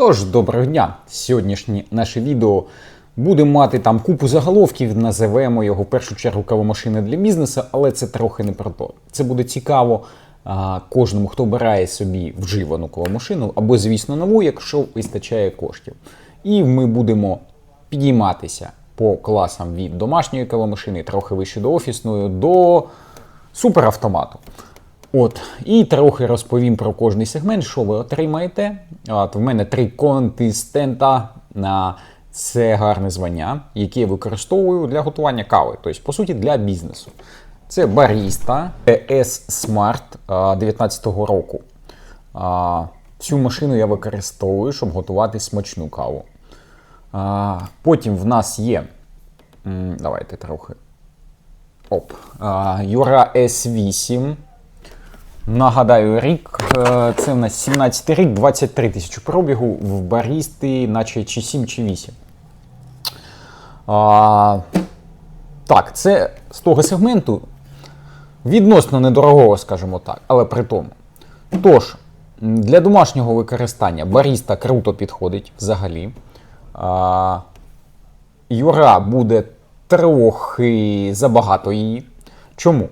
Тож, доброго дня! Сьогоднішнє наше відео буде мати там купу заголовків, називаємо його в першу чергу кавомашини для бізнесу, але це трохи не про то. Це буде цікаво а, кожному, хто обирає собі вживану кавомашину, або, звісно, нову, якщо вистачає коштів. І ми будемо підійматися по класам від домашньої кавомашини, трохи вище до офісної, до суперавтомату. От, і трохи розповім про кожний сегмент, що ви отримаєте. От, в мене три контистента на це гарне звання, яке я використовую для готування кави, тобто, по суті, для бізнесу. Це Barista ES Smart а, 19-го року. Цю машину я використовую, щоб готувати смачну каву. Потім в нас є. Давайте трохи. Оп. Юра S8. Нагадаю, рік е, це в нас 17 рік, 23 тисячі пробігу в барісти, наче чи 7, чи 8. А, так, це з того сегменту відносно недорогого, скажімо так, але при тому. Тож, для домашнього використання баріста круто підходить взагалі. А, Юра буде трохи забагато її. Чому?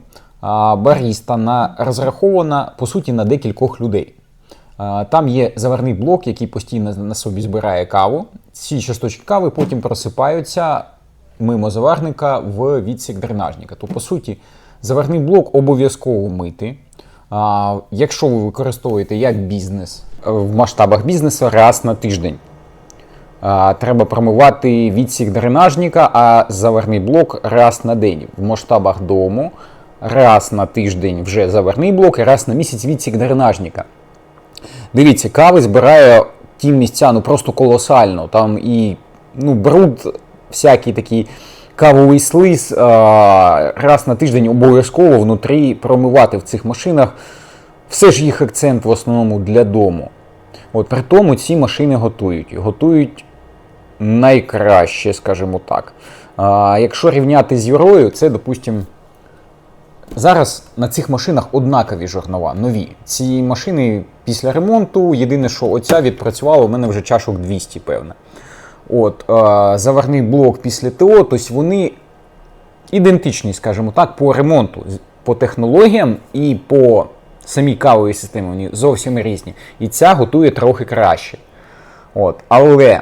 Баріста на, розрахована по суті на декількох людей. Там є заварний блок, який постійно на собі збирає каву. Ці часточки кави потім просипаються мимо заварника в відсік дренажника. То, по суті, заварний блок обов'язково мити. Якщо ви використовуєте як бізнес е, в масштабах бізнесу раз на тиждень. Треба промивати відсік дренажника, а заварний блок раз на день. В масштабах дому раз на тиждень вже заварний блок і раз на місяць відсік дренажника. Дивіться, кави збирає ті місця ну просто колосально. Там і ну, бруд, всякий такий кавовий слиз а, раз на тиждень обов'язково внутрі промивати в цих машинах. Все ж їх акцент в основному для дому. От при тому ці машини готують. Готують найкраще, скажімо так. А, якщо рівняти з Юрою, це, допустимо, Зараз на цих машинах однакові жорнова, нові. Ці машини після ремонту, єдине, що оця відпрацювала, у мене вже чашок 200, певне. От, е, Заварний блок після ТО, тобто вони ідентичні, скажімо так, по ремонту, по технологіям і по самій кавовій системі вони зовсім різні. І ця готує трохи краще. От, але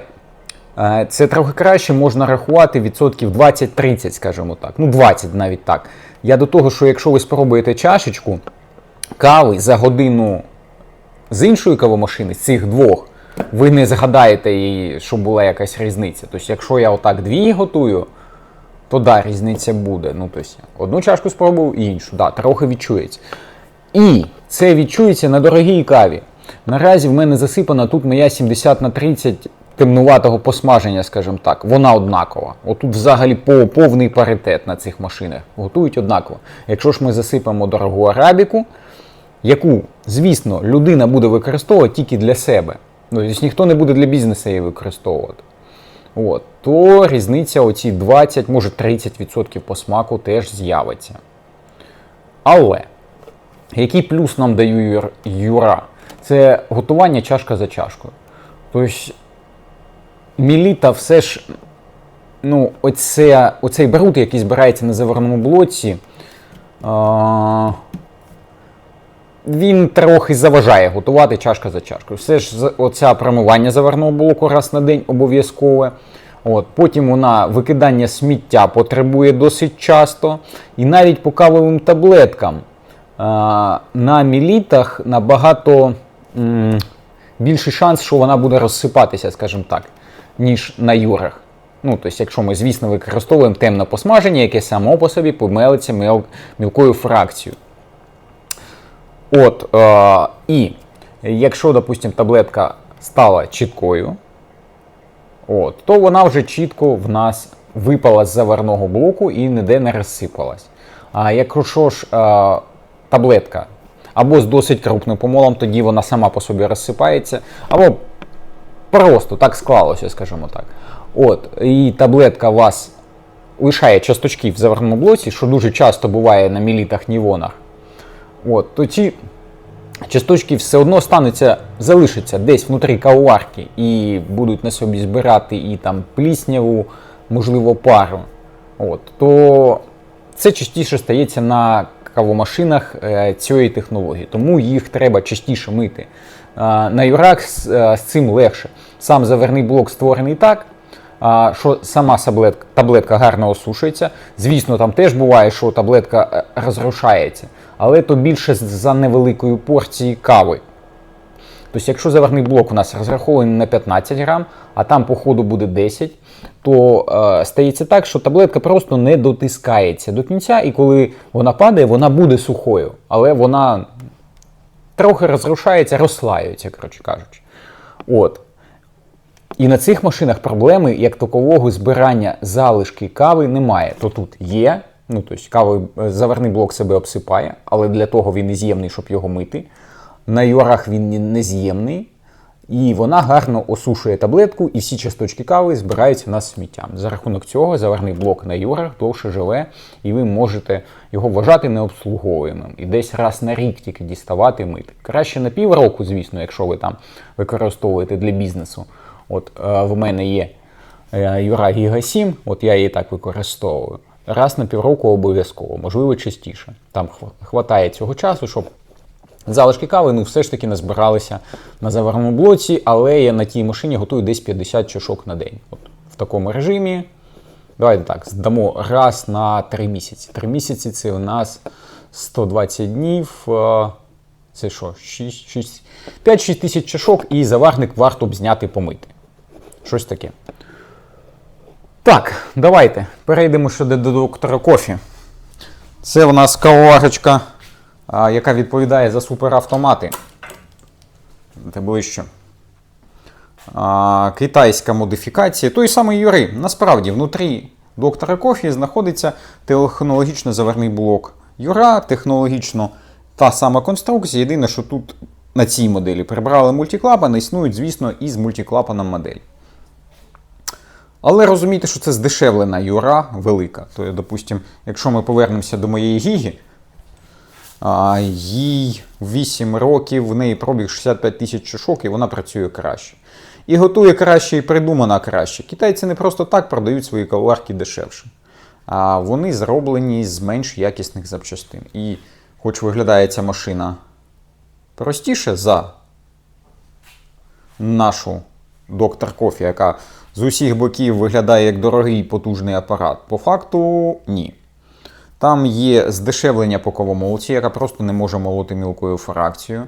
е, це трохи краще можна рахувати відсотків 20-30, скажімо так. Ну, 20 навіть так. Я до того, що якщо ви спробуєте чашечку кави за годину з іншої кавомашини, з цих двох, ви не згадаєте, її, що була якась різниця. Тобто, якщо я отак дві готую, то да, різниця буде. Ну, тобто, одну чашку спробував і іншу, да, трохи відчується. І це відчується на дорогій каві. Наразі в мене засипана тут моя 70 на 30 темнуватого посмаження, скажімо так. Вона однакова. Отут взагалі повний паритет на цих машинах. Готують однаково. Якщо ж ми засипемо дорогу арабіку, яку, звісно, людина буде використовувати тільки для себе. Ну, тобто ніхто не буде для бізнесу її використовувати. От, то різниця оці 20, може 30% по смаку теж з'явиться. Але який плюс нам дає Юра? Це готування чашка за чашкою. Тобто, міліта все ж, ну, оце, оцей бруд, який збирається на заварному блоці, а, він трохи заважає готувати чашка за чашкою. Все ж оця промивання заварного блоку раз на день обов'язкове. От, потім вона викидання сміття потребує досить часто. І навіть по кавовим таблеткам а, на мілітах набагато м, більший шанс, що вона буде розсипатися, скажімо так, ніж на юрах. Ну, тобто, якщо ми, звісно, використовуємо темне посмаження, яке само по собі помелиться мел- мілкою фракцією. От, е, і якщо, допустимо, таблетка стала чіткою, от, то вона вже чітко в нас випала з заварного блоку і ніде не розсипалась. А якщо ж е, таблетка або з досить крупним помолом, тоді вона сама по собі розсипається, або просто так склалося, скажімо так. От, і таблетка вас лишає часточки в заварному блоці, що дуже часто буває на мілітах, нівонах. От, то ці часточки все одно стануться, залишаться десь внутрі кавоварки і будуть на собі збирати і там плісняву, можливо, пару. От, то це частіше стається на кавомашинах е, цієї технології, тому їх треба частіше мити. На Юрак з, е, з цим легше. Сам заверний блок створений так, що сама таблетка, гарно осушується. Звісно, там теж буває, що таблетка е, розрушається, але то більше за невеликої порції кави. Тобто, якщо заварний блок у нас розрахований на 15 грам, а там по ходу буде 10, то е, стається так, що таблетка просто не дотискається до кінця, і коли вона падає, вона буде сухою, але вона трохи розрушається, розслаюється, коротше кажучи. От. І на цих машинах проблеми як такового збирання залишки кави немає. То тут є, ну тобто кави, е, заварний блок себе обсипає, але для того він і з'ємний, щоб його мити. На юрах він не- нез'ємний, і вона гарно осушує таблетку, і всі часточки кави збираються на сміття. За рахунок цього заварний блок на юрах довше живе, і ви можете його вважати необслуговуємим. І десь раз на рік тільки діставати мити. Краще на півроку, звісно, якщо ви там використовуєте для бізнесу. От е, в мене є е, Юра Гіга 7, от я її так використовую. Раз на півроку обов'язково, можливо, частіше. Там хва- хватає цього часу, щоб залишки кави ну, все ж таки назбиралися на заварному блоці, але я на тій машині готую десь 50 чашок на день. От в такому режимі. Давайте так, здамо раз на 3 місяці. 3 місяці це у нас 120 днів. е, Це що? 5-6 тисяч чашок і заварник варто б зняти помити. Щось таке. Так, давайте перейдемо ще до, до доктора Кофі. Це у нас кавоварочка, яка відповідає за суперавтомати. Це ближче. Китайська модифікація. Той самий Юри. Насправді, внутрі доктора Кофі знаходиться технологічно заварний блок Юра, технологічно та сама конструкція. Єдине, що тут на цій моделі прибрали мультиклапан, існують, звісно, і з мультиклапаном модель. Але розумійте, що це здешевлена юра велика. То, допустим, якщо ми повернемося до моєї гіги, їй 8 років, в неї пробіг 65 тисяч чашок, і вона працює краще. І готує краще, і придумана краще. Китайці не просто так продають свої каварки дешевше. А вони зроблені з менш якісних запчастин. І хоч виглядає ця машина простіше за нашу доктор Кофі, яка з усіх боків виглядає як дорогий потужний апарат. По факту ні. Там є здешевлення по ковомолці, яка просто не може молоти мілкою фракцією.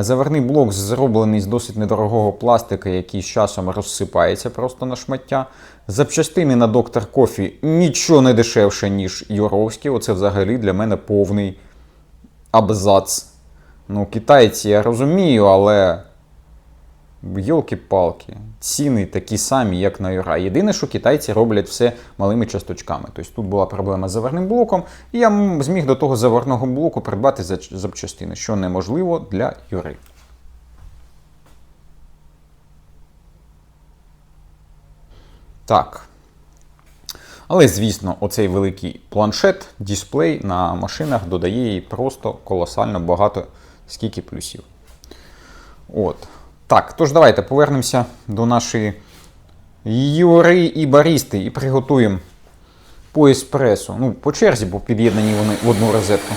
Заварний блок зроблений з досить недорогого пластика, який з часом розсипається просто на шмаття. Запчастини на доктор Кофі нічого не дешевше, ніж Юровські. Оце взагалі для мене повний абзац. Ну, китайці я розумію, але. Йолки-палки, ціни такі самі, як на Юра. Єдине, що китайці роблять все малими часточками. Тобто тут була проблема з заварним блоком, і я зміг до того заварного блоку придбати запчастини, що неможливо для Юри. Так. Але, звісно, оцей великий планшет, дисплей на машинах додає їй просто колосально багато скільки плюсів. От. Так, тож давайте повернемося до нашої Юри і барісти і приготуємо по еспресо. Ну, по черзі, бо під'єднані вони в одну розетку.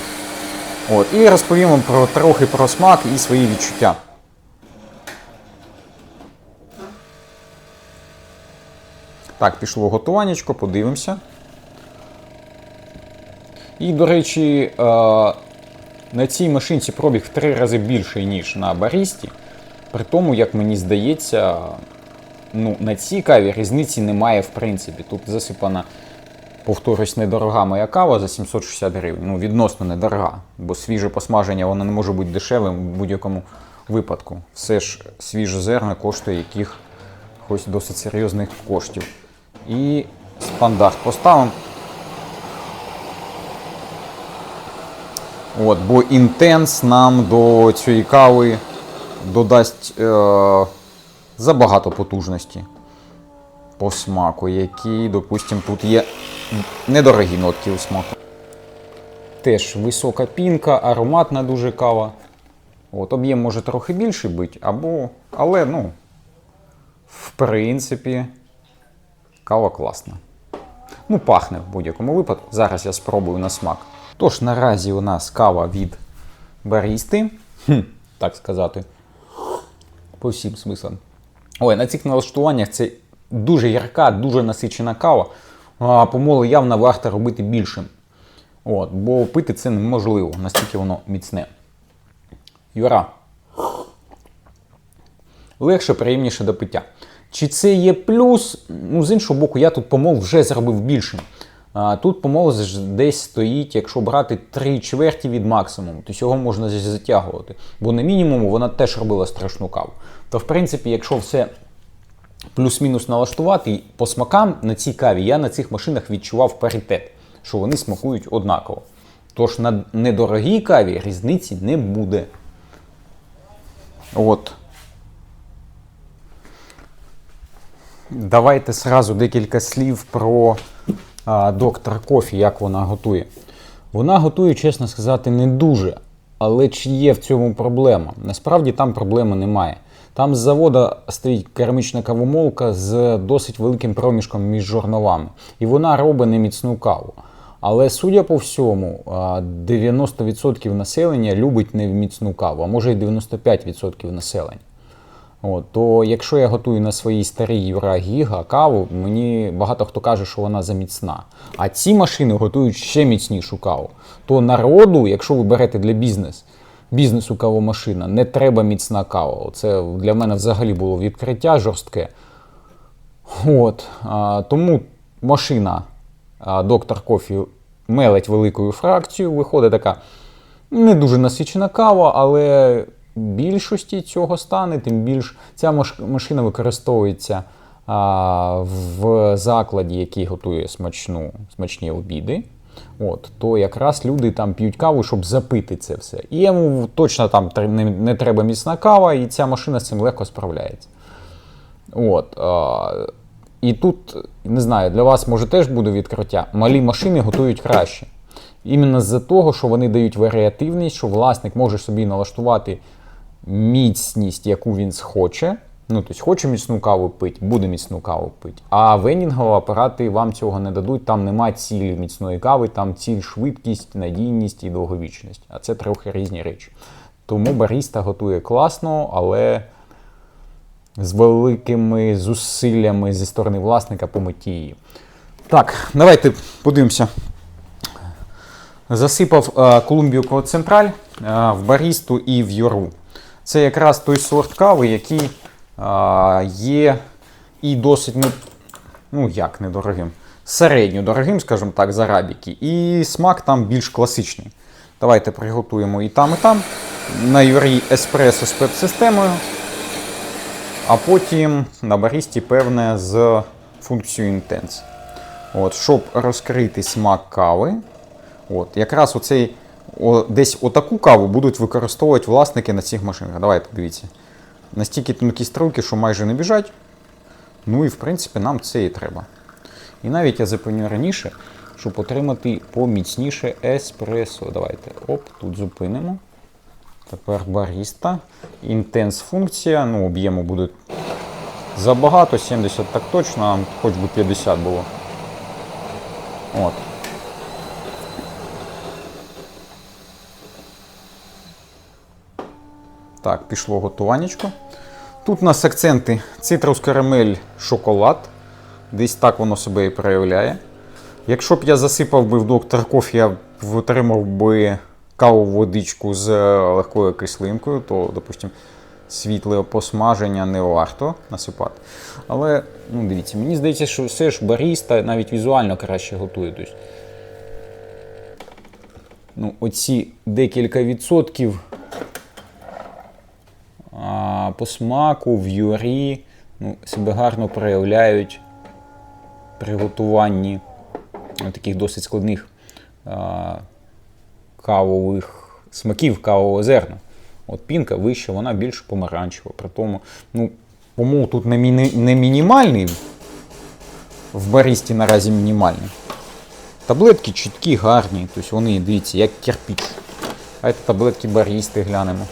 От, і розповімо про трохи про смак і свої відчуття. Так, пішло готуваннячко, подивимося. І, до речі, е, на цій машинці пробіг в три рази більший, ніж на барісті. При тому, як мені здається, ну, на цій каві різниці немає в принципі. Тут засипана, повторюсь, недорога моя кава за 760 гривень. Ну, відносно недорога, бо свіже посмаження воно не може бути дешевим в будь-якому випадку. Все ж свіже зерна коштує яких хоч досить серйозних коштів. І стандарт поставимо. От, бо інтенс нам до цієї кави додасть е, забагато потужності по смаку, які, допустимо, тут є недорогі нотки у смаку. Теж висока пінка, ароматна дуже кава. От, об'єм може трохи більший бути, або. Але, ну, в принципі, кава класна. Ну, пахне в будь-якому випадку. Зараз я спробую на смак. Тож, наразі у нас кава від барісти, хм, так сказати, по всім смислам. Ой, на цих налаштуваннях це дуже ярка, дуже насичена кава. А помолу явно варто робити більшим. От, бо пити це неможливо, настільки воно міцне. Юра. Легше, приємніше до пиття. Чи це є плюс? Ну, з іншого боку, я тут помол вже зробив більшим. Тут помол ж десь стоїть, якщо брати 3 чверті від максимуму, то цього можна затягувати. Бо на мінімуму вона теж робила страшну каву. То, в принципі, якщо все плюс-мінус налаштувати, по смакам на цій каві я на цих машинах відчував паритет, що вони смакують однаково. Тож на недорогій каві різниці не буде. От. Давайте сразу декілька слів про доктор Кофі, як вона готує. Вона готує, чесно сказати, не дуже. Але чи є в цьому проблема? Насправді там проблеми немає. Там з завода стоїть керамічна кавомолка з досить великим проміжком між жорновами. І вона робить неміцну каву. Але судя по всьому, 90% населення любить неміцну каву, а може й 95% населення. От, то якщо я готую на своїй старій Юра Гіга каву, мені багато хто каже, що вона заміцна. А ці машини готують ще міцнішу каву. То народу, якщо ви берете для бізнес, бізнесу кавомашина, не треба міцна кава. Це для мене взагалі було відкриття жорстке. От, а, тому машина а, доктор Кофі мелить великою фракцією, виходить така не дуже насичена кава, але більшості цього стане, тим більш ця машина використовується а, в закладі, який готує смачну, смачні обіди. От, то якраз люди там п'ють каву, щоб запити це все. І йому точно там не, не треба міцна кава, і ця машина з цим легко справляється. От, а, і тут, не знаю, для вас може теж буде відкриття. Малі машини готують краще. Іменно з-за того, що вони дають варіативність, що власник може собі налаштувати міцність, яку він схоче. Ну, тобто, хоче міцну каву пити, буде міцну каву пити. А венінгові апарати вам цього не дадуть, там немає цілі міцної кави, там ціль швидкість, надійність і довговічність. А це трохи різні речі. Тому баріста готує класно, але з великими зусиллями зі сторони власника по меті її. Так, давайте подивимося. Засипав е, Колумбію Централь е, в барісту і в Йору. Це якраз той сорт кави, який е, є і досить не, ну як недорогим, середньо дорогим, скажімо так, з арабіки. І смак там більш класичний. Давайте приготуємо і там, і там. На Юрі еспресо з пеп-системою. А потім на барісті, певне, з функцією Intense. От, щоб розкрити смак кави. От, якраз оцей, десь отаку каву будуть використовувати власники на цих машинах. Давайте дивіться. Настільки тонкі струйки, що майже не біжать. Ну і в принципі нам це і треба. І навіть я запевню раніше, щоб отримати поміцніше еспресо. Давайте оп, тут зупинимо. Тепер баріста. Інтенс функція. Ну, об'єму буде забагато, 70 так точно, хоч би 50 було. От. Так, пішло готуванечко. Тут у нас акценти цитрус, карамель, шоколад. Десь так воно себе і проявляє. Якщо б я засипав би в доктор кофі, я б отримав би каву водичку з е, легкою кислинкою, то, допустимо, світле посмаження не варто насипати. Але ну, дивіться, мені здається, що все ж баріста навіть візуально краще готує. Тобто, ну, оці декілька відсотків а, по смаку в юрі ну, себе гарно проявляють при готуванні таких досить складних а, кавових смаків кавового зерна. От пінка вища, вона більш помаранчева. При тому, ну, помол тут не, міні, не мінімальний, в барісті наразі мінімальний. Таблетки чіткі, гарні, тобто вони, дивіться, як кирпіч. Давайте таблетки барісти глянемо.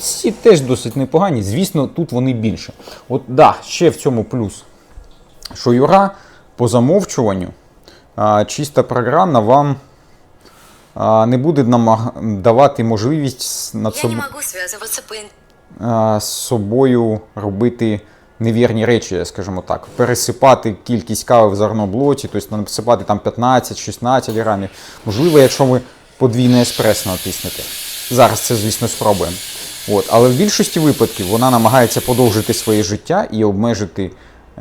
Ці теж досить непогані. Звісно, тут вони більше. От да, ще в цьому плюс. Що Юра по замовчуванню а, чиста програма вам а, не буде намаг... давати можливість над по а, з собою робити невірні речі, скажімо так, пересипати кількість кави в зерноблоці, тобто насипати там 15-16 грамів. Можливо, якщо ви подвійне еспресо натиснете. Зараз це, звісно, спробуємо. От. Але в більшості випадків вона намагається подовжити своє життя і обмежити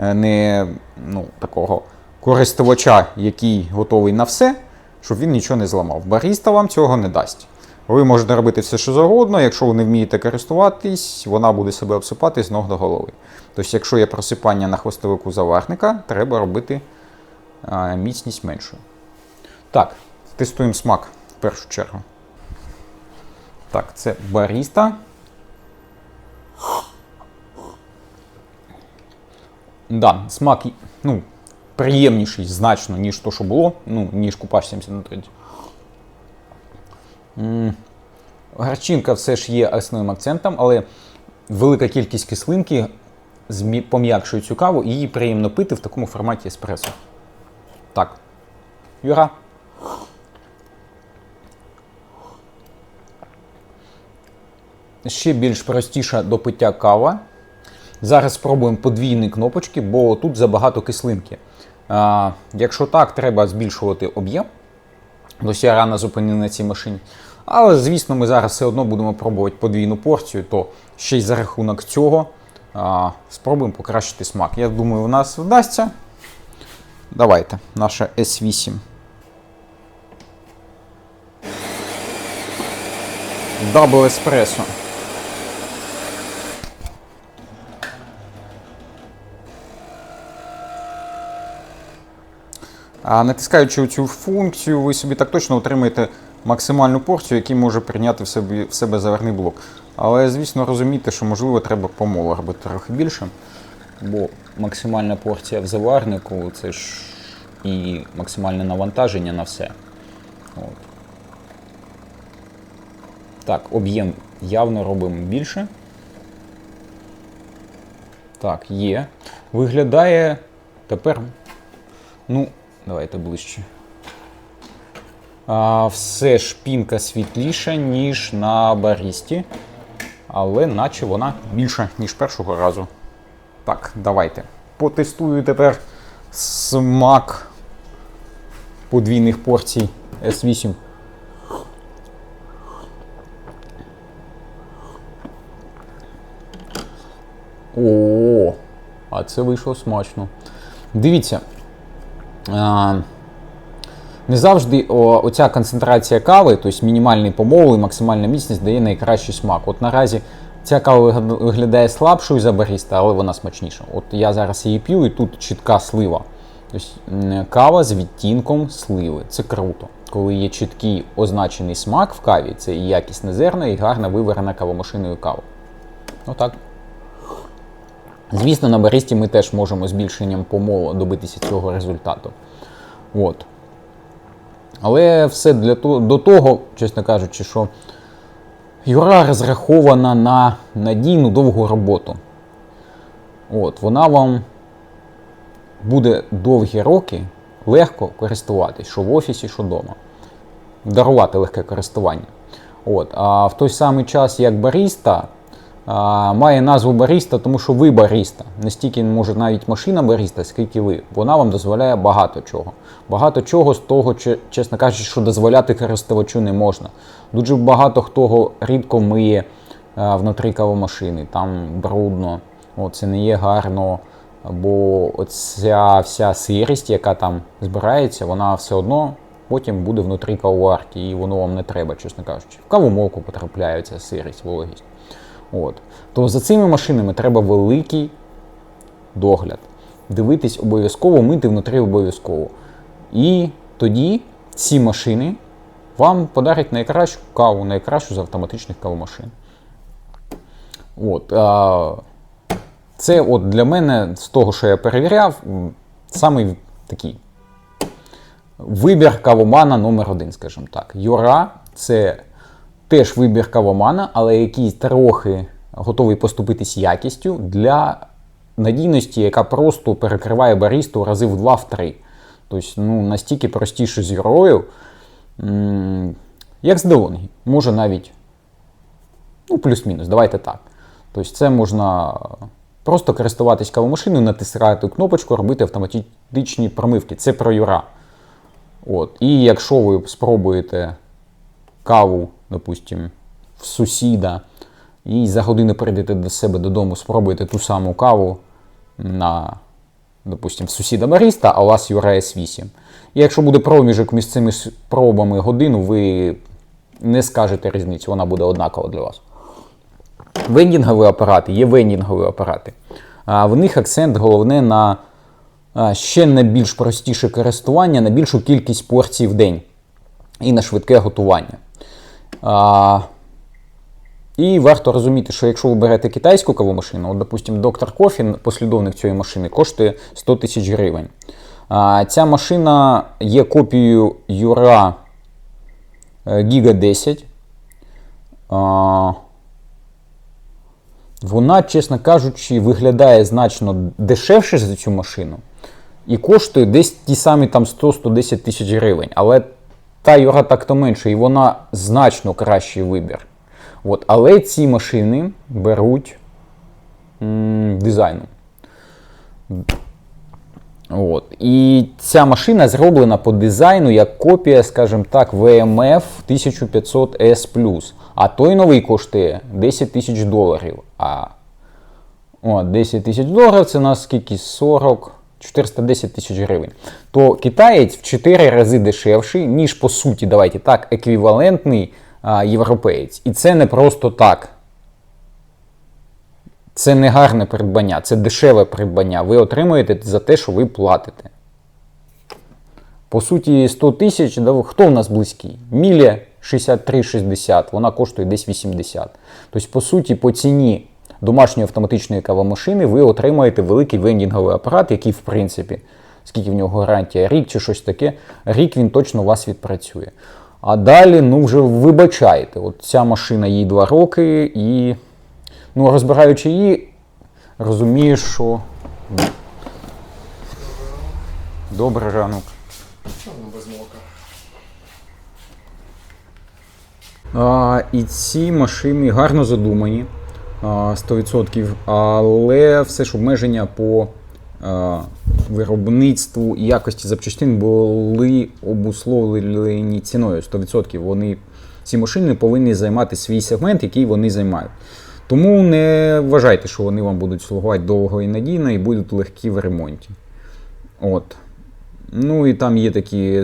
е, не ну, такого користувача, який готовий на все, щоб він нічого не зламав. Баріста вам цього не дасть. Ви можете робити все, що завгодно. Якщо ви не вмієте користуватись, вона буде себе обсипати з ног до голови. Тобто, якщо є просипання на хвостовику заварника, треба робити а, міцність меншою. Так, тестуємо смак в першу чергу. Так, це баріста. Да, смак ну, приємніший значно, ніж то, що було, ну, ніж купаж 73. М, Гарчинка все ж є основним акцентом, але велика кількість кислинки пом'якшує цю каву і її приємно пити в такому форматі еспресо. Так. Юра. Ще більш простіша до пиття кава. Зараз спробуємо подвійні кнопочки, бо тут забагато кислинки. А, якщо так, треба збільшувати об'єм. Досі рано зупинив на цій машині. Але, звісно, ми зараз все одно будемо пробувати подвійну порцію, то ще й за рахунок цього а, спробуємо покращити смак. Я думаю, у нас вдасться. Давайте, наша S8. Дабл еспресо. А натискаючи цю функцію, ви собі так точно отримаєте максимальну порцію, яку може прийняти в себе, в себе заверний блок. Але, звісно, розумійте, що можливо треба помолу робити трохи більше. Бо максимальна порція в заварнику це ж і максимальне навантаження на все. От. Так, об'єм явно робимо більше. Так, є. Виглядає тепер. Ну, давайте ближче. Все ж пінка світліша, ніж на барісті. Але наче вона більша, ніж першого разу. Так, давайте. Потестую тепер смак подвійних порцій S8. О, а це вийшло смачно. Дивіться. Не завжди оця концентрація кави, тобто мінімальний помол і максимальна міцність дає найкращий смак. От наразі ця кава виглядає слабшою за баріста, але вона смачніша. От я зараз її п'ю, і тут чітка слива. Тобто кава з відтінком сливи. Це круто. Коли є чіткий означений смак в каві, це і якісне зерно, і гарна виварена кавомашиною кава. Отак. Звісно, на баристі ми теж можемо збільшенням помолу добитися цього результату. От. Але все для того, до того, чесно кажучи, що Юра розрахована на надійну довгу роботу. От, вона вам буде довгі роки легко користуватись, що в офісі, що вдома. Дарувати легке користування. От, а в той самий час, як баріста, має назву баріста, тому що ви баріста. Не стільки може навіть машина баріста, скільки ви. Вона вам дозволяє багато чого. Багато чого з того, чесно кажучи, що дозволяти користувачу не можна. Дуже багато хто рідко миє а, внутрі кавомашини, там брудно, О, це не є гарно. Бо оця вся сирість, яка там збирається, вона все одно потім буде внутрі кавоварки, і воно вам не треба, чесно кажучи. В кавомолку потрапляє ця сирість, вологість. От. То за цими машинами треба великий догляд. Дивитись обов'язково, мити внутрі обов'язково. І тоді ці машини вам подарять найкращу каву, найкращу з автоматичних кавомашин. От, а, це от для мене, з того, що я перевіряв, самий такий вибір кавомана номер один, скажімо так. Юра це теж вибір кавомана, але який трохи готовий поступитись якістю для надійності, яка просто перекриває барісту рази в 2-3. Тобто, ну, настільки простіше з юрою, як з DeLonghi. Може навіть ну, плюс-мінус, давайте так. Тобто це можна просто користуватись кавомашиною, натискати кнопочку, робити автоматичні промивки. Це про юра. От. І якщо ви спробуєте каву, допустим, в сусіда, і за годину прийдете до себе додому, спробуєте ту саму каву на, допустим, в сусіда бариста, а у вас Юра S8. І якщо буде проміжок між цими пробами годину, ви не скажете різницю, вона буде однакова для вас. Вендінгові апарати, є вендінгові апарати. А в них акцент головне на ще на більш простіше користування, на більшу кількість порцій в день і на швидке готування. А, і варто розуміти, що якщо ви берете китайську кавомашину, от, допустим, доктор Кофін, послідовник цієї машини, коштує 100 тисяч гривень. А, ця машина є копією Юра е, Giga 10. А, вона, чесно кажучи, виглядає значно дешевше за цю машину і коштує десь ті самі там 100-110 тисяч гривень. Але та Юра так-то менше, і вона значно кращий вибір. От. Але ці машини беруть м, дизайном. От. І ця машина зроблена по дизайну як копія, скажімо так, VMF 1500S. А той новий коштує 10 тисяч доларів. А о, 10 тисяч доларів це на скільки 40, 410 тисяч гривень. То китаєць в 4 рази дешевший, ніж по суті, давайте так, еквівалентний а, європеєць. І це не просто так. Це не гарне придбання, це дешеве придбання. Ви отримуєте за те, що ви платите. По суті, 100 тисяч, да, хто в нас близький? Мілія 63,60, вона коштує десь 80. Тобто, по суті, по ціні домашньої автоматичної кавомашини ви отримаєте великий вендінговий апарат, який, в принципі, скільки в нього гарантія, рік чи щось таке, рік він точно у вас відпрацює. А далі, ну вже вибачайте, от ця машина їй 2 роки, і ну, розбираючи її, розумієш, що. Добрий ранок. Ну, без молока. А, і ці машини гарно задумані 100%, але все ж обмеження по виробництву і якості запчастин були обусловлені ціною 100%. Вони, ці машини повинні займати свій сегмент, який вони займають. Тому не вважайте, що вони вам будуть слугувати довго і надійно і будуть легкі в ремонті. От. Ну і там є такі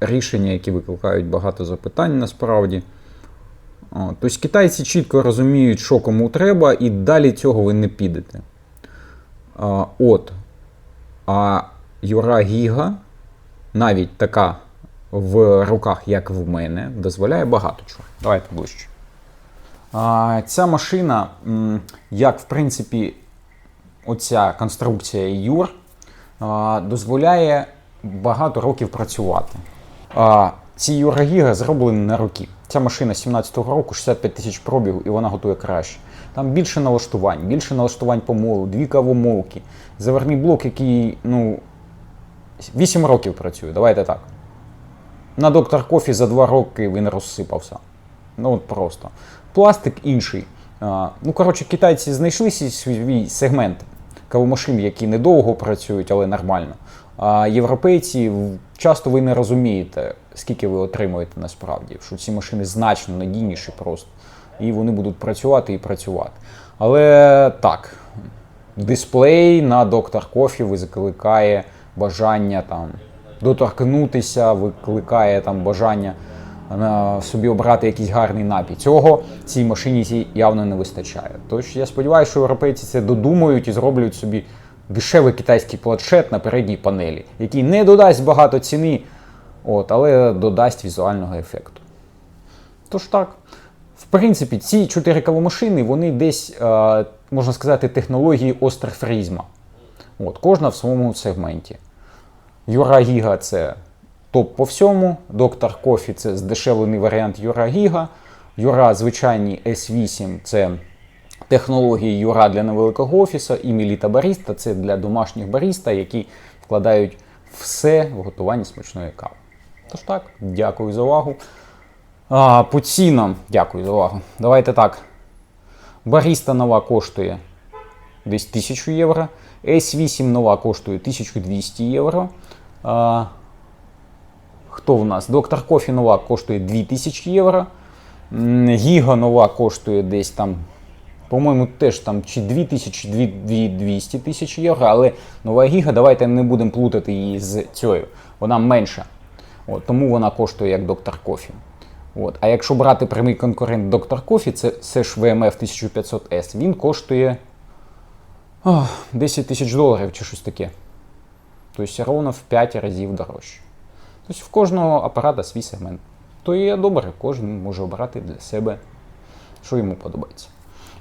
рішення, які викликають багато запитань насправді. Тобто китайці чітко розуміють, що кому треба, і далі цього ви не підете. От. А Юра Гіга, навіть така в руках, як в мене, дозволяє багато чого. Давайте ближче. Ця машина, як в принципі, оця конструкція Юр, дозволяє багато років працювати. Ці Юра Гіга зроблені на роки. Ця машина 17-го року, 65 тисяч пробігу, і вона готує краще. Там більше налаштувань, більше налаштувань по молу, дві кавомолки, заварний блок, який ну, 8 років працює. Давайте так. На доктор Кофі за 2 роки він розсипався. Ну от просто. Пластик інший. А, ну, коротше, китайці знайшли свій сегмент кавомашин, які недовго працюють, але нормально. А європейці часто ви не розумієте, скільки ви отримуєте насправді, що ці машини значно надійніші просто. І вони будуть працювати і працювати. Але так, дисплей на доктор Кофі викликає бажання там доторкнутися, викликає там бажання на собі обрати якийсь гарний напій. Цього цій машині явно не вистачає. Тож я сподіваюся, що європейці це додумають і зроблять собі дешевий китайський планшет на передній панелі, який не додасть багато ціни, от, але додасть візуального ефекту. Тож так. В принципі, ці чотири кавомашини, вони десь, е, можна сказати, технології острфрізма. От, кожна в своєму сегменті. Юра Гіга це топ по всьому. Доктор Кофі це здешевлений варіант Юра Гіга. Юра звичайні S8 це технології Юра для невеликого офісу, і Міліта Баріста це для домашніх баріста, які вкладають все в готування смачної кави. Тож так, дякую за увагу. А, по цінам, дякую за увагу. Давайте так. Баріста нова коштує десь 1000 євро. S8 нова коштує 1200 євро. А, хто в нас? Доктор Кофі нова коштує 2000 євро. Гіга нова коштує десь там, по-моєму, теж там чи 2000, чи 200 тисяч євро, але нова Гіга, давайте не будемо плутати її з цією. Вона менша. От, тому вона коштує як доктор Кофі. От. А якщо брати прямий конкурент доктор Кофі, це, ж VMF 1500S, він коштує ох, 10 тисяч доларів чи щось таке. Тобто ровно в 5 разів дорожче. Тобто в кожного апарата свій сегмент. То є добре, кожен може обрати для себе, що йому подобається.